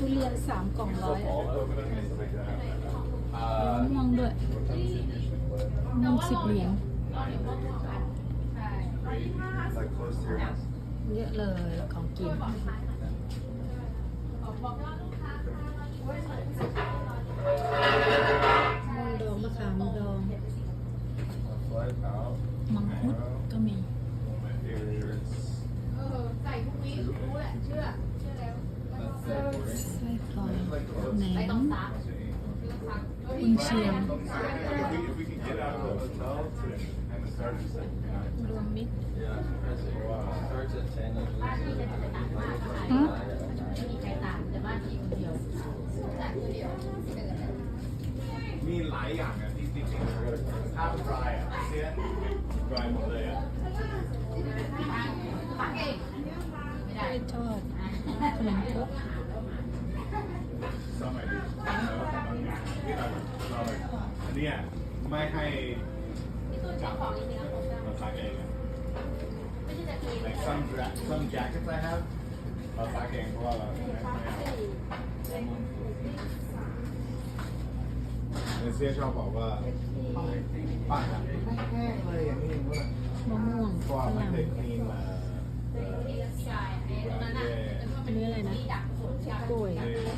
ทุเรียนสามกล่องร้อยอะมะม่วงด้วยมะม่วงสิบเหรียญเยอะเลยของกินมะม่วงดองมะขามดอง Flight out. มังคุดก็มี My favorites. ใส่พรุ่งนี้รู้แหละเชื่อ เชื่อแล้ว ไส้กรอกแหน ไปต้องมซักกุนเชียงรวมมิตรฮะไม่มีใครตามแต่านที่คนเดียวจัดคนมีหลายอย่างอะที่ที่ที่ถ้าดรายอะเสียดรายหมดเลยอะปักเองไม่ได้กล้วยทอดขนมครก สมัยนี้ ที่เราเราอันนี้ไม่ให้พี่ตุ้นชอบของจริงๆนะผมาซักเองอะไม่ใช่จะกิน like some dra- some jackets I have เราซักเองเพราะว่าเราไม่ไม่เอาเนเซียชอบบอกว่าป้าแห้งเลยอย่างนี้อย่างนู้นมะม่วงเพราะฝว่ามันรั่งจะคลีนมาที่ายไอ้ตรงนั้นน่ะแล้ออะไรนะกล้วย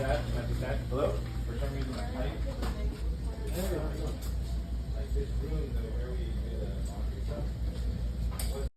that, and I did that. Hello? For some reason, I typed. Like this room.